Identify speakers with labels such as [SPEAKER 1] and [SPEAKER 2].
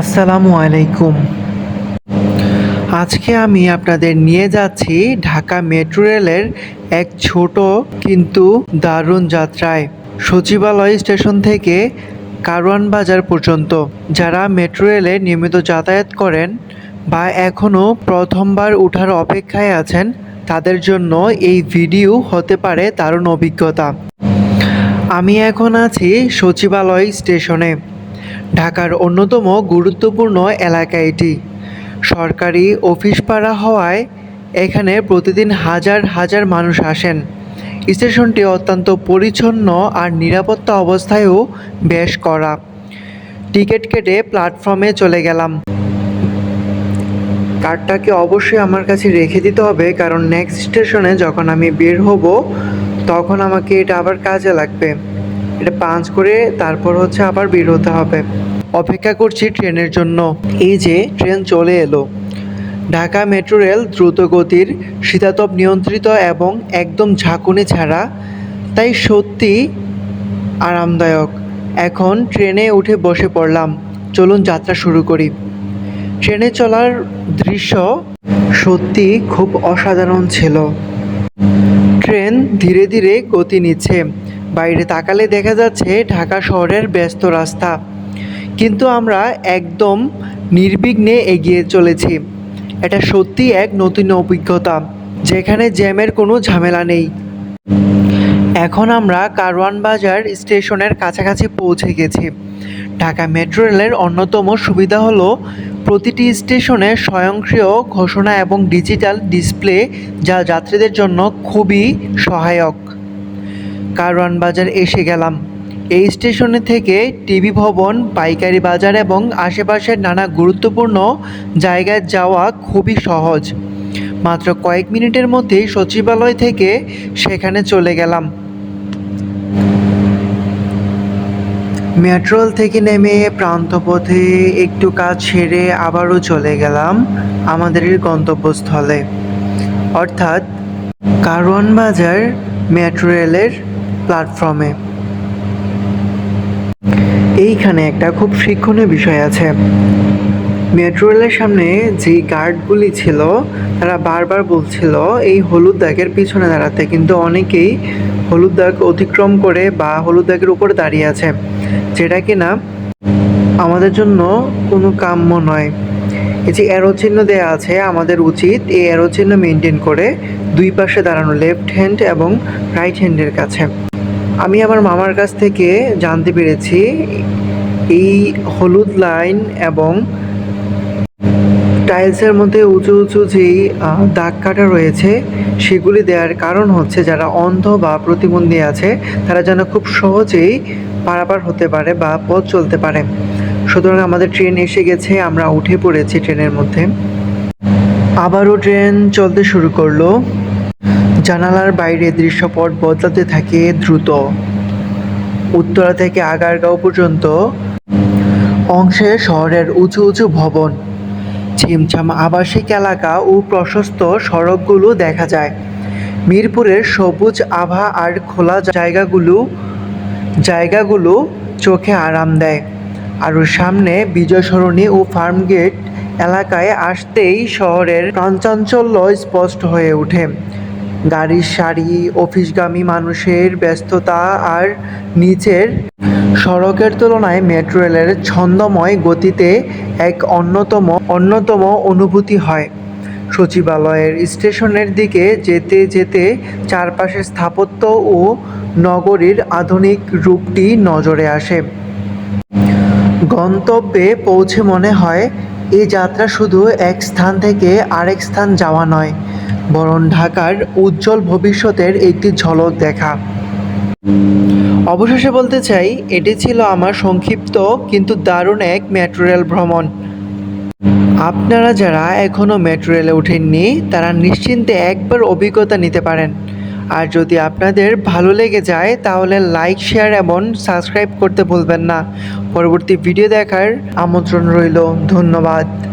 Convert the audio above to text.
[SPEAKER 1] আসসালামু আলাইকুম। আজকে আমি আপনাদের নিয়ে যাচ্ছি ঢাকা মেট্রো রেলের এক ছোট কিন্তু দারুণ যাত্রায় সচিবালয় স্টেশন থেকে কারওয়ান বাজার পর্যন্ত। যারা মেট্রো রেলে নিয়মিত যাতায়াত করেন বা এখনও প্রথমবার ওঠার অপেক্ষায় আছেন, তাদের জন্য এই ভিডিও হতে পারে দারুণ অভিজ্ঞতা। আমি এখন আছি সচিবালয় স্টেশনে। ঢাকার অন্যতম গুরুত্বপূর্ণ এলাকা এটি। সরকারি অফিস পাড়া হওয়ায় এখানে প্রতিদিন হাজার হাজার মানুষ আসেন। স্টেশনটি অত্যন্ত পরিচ্ছন্ন আর নিরাপত্তা অবস্থায়ও বেশ করা টিকিট কেটে প্ল্যাটফর্মে চলে গেলাম। কার্ডটাকে অবশ্যই আমার কাছে রেখে দিতে হবে, কারণ নেক্সট স্টেশনে যখন আমি বের হব, তখন আমাকে এটা আবার কাজে লাগবে। এটা পাঞ্চ করে তারপর হচ্ছে আবার বের হতে হবে। অপেক্ষা করছি ট্রেনের জন্য। এই যে ট্রেন চলে এলো। ঢাকা মেট্রো রেল দ্রুতগতির শীতাতপ নিয়ন্ত্রিত এবং একদম ঝাঁকুনি ছাড়া, তাই সত্যি আরামদায়ক। এখন ট্রেনে উঠে বসে পড়লাম। চলুন যাত্রা শুরু করি। ট্রেনে চলার দৃশ্য সত্যি খুব অসাধারণ ছিল। ট্রেন ধীরে ধীরে গতি নিচ্ছে। বাইরে তাকালে দেখা যাচ্ছে ঢাকা শহরের ব্যস্ত রাস্তা। কিন্তু আমরা একদম নির্বিঘ্নে এগিয়ে চলেছি। এটা সত্যি এক নতুন অভিজ্ঞতা, যেখানে জ্যামের কোনো ঝামেলা নেই। এখন আমরা কারওয়ান বাজার স্টেশনের কাছাকাছি পৌঁছে গেছি। ঢাকা মেট্রো রেলের অন্যতম সুবিধা হলো প্রতিটি স্টেশনে স্বয়ংক্রিয় ঘোষণা এবং ডিজিটাল ডিসপ্লে, যা যাত্রীদের জন্য খুবই সহায়ক। কারওয়ান বাজার এসে গেলাম। এই স্টেশনে থেকে টিভি ভবন, পাইকারি বাজার এবং আশেপাশের নানা গুরুত্বপূর্ণ জায়গায় যাওয়া খুবই সহজ। মাত্র কয়েক মিনিটের মধ্যেই সচিবালয় থেকে সেখানে চলে গেলাম। মেট্রোল থেকে নেমে প্রান্তপথে একটু কাজ সেরে আবারও চলে গেলাম আমাদের গন্তব্যস্থলে। অর্থাৎ কারওয়ান বাজার মেট্রো রেলের প্ল্যাটফর্মে এইখানে একটা খুব শিক্ষণীয় বিষয় আছে। মেট্রো রেলের সামনে যে গার্ডগুলি ছিল, তারা বারবার বলছিল, এই হলুদ দাগের পিছনে দাঁড়াতে, কিন্তু অনেকেই হলুদ দাগ অতিক্রম করে বা হলুদ দাগের উপরে দাঁড়িয়ে আছে, যেটা কিনা আমাদের জন্য কোনো কাম্য নয়। এই যে অ্যারো চিহ্ন দেওয়া আছে, আমাদের উচিত এই অ্যারো চিহ্ন মেনটেন করে দুই পাশে দাঁড়ানো লেফট হ্যান্ড এবং রাইট হ্যান্ডের কাছে। আমি আমার মামার কাছ থেকে জানতে পেরেছি এই হলুদ লাইন এবং টাইলসের মধ্যে উঁচু উঁচু যেই দাগ কাটা রয়েছে, সেগুলি দেওয়ার কারণ হচ্ছে যারা অন্ধ বা প্রতিবন্ধী আছে, তারা যেন খুব সহজেই পারাপার হতে পারে বা পথ চলতে পারে। সুতরাং আমাদের ট্রেন এসে গেছে, আমরা উঠে পড়েছি ট্রেনের মধ্যে। আবারও ট্রেন চলতে শুরু করল। জানালার বাইরে দৃশ্যপট বদলাতে থাকে দ্রুত। উত্তরা থেকে আগারগাঁও পর্যন্ত অংশে শহরের উঁচু উঁচু ভবন ছিমছাম আবাসিক এলাকা ও প্রশস্ত সড়কগুলো দেখা যায়। মিরপুরের সবুজ আভা আর খোলা জায়গাগুলো জায়গাগুলো চোখে আরাম দেয়। আরও সামনে বিজয় সরণি ও ফার্মগেট এলাকায় আসতেই শহরের প্রাণচাঞ্চল্য স্পষ্ট হয়ে ওঠে। গাড়ির সারি, অফিসগামী মানুষের ব্যস্ততা আর নিচের সড়কের তুলনায় মেট্রো রেলের ছন্দময় গতিতে এক অন্যতম অন্যতম অনুভূতি হয়। সচিবালয়ের স্টেশনের দিকে যেতে যেতে চারপাশের স্থাপত্য ও নগরীর আধুনিক রূপটি নজরে আসে। গন্তব্যে পৌঁছে মনে হয় এই যাত্রা শুধু এক স্থান থেকে আরেক স্থান যাওয়া নয়, বরং ঢাকার উজ্জ্বল ভবিষ্যতের একটি ঝলক দেখা। অবশেষে বলতে চাই, এটি ছিল আমার সংক্ষিপ্ত কিন্তু দারুণ এক মেট্রো রেল ভ্রমণ। আপনারা যারা এখনও মেট্রো রেলে ওঠেননি, তারা নিশ্চিন্তে একবার অভিজ্ঞতা নিতে পারেন। আর যদি আপনাদের ভালো লেগে যায়, তাহলে লাইক শেয়ার এবং সাবস্ক্রাইব করতে ভুলবেন না। পরবর্তী ভিডিও দেখার আমন্ত্রণ রইল। ধন্যবাদ।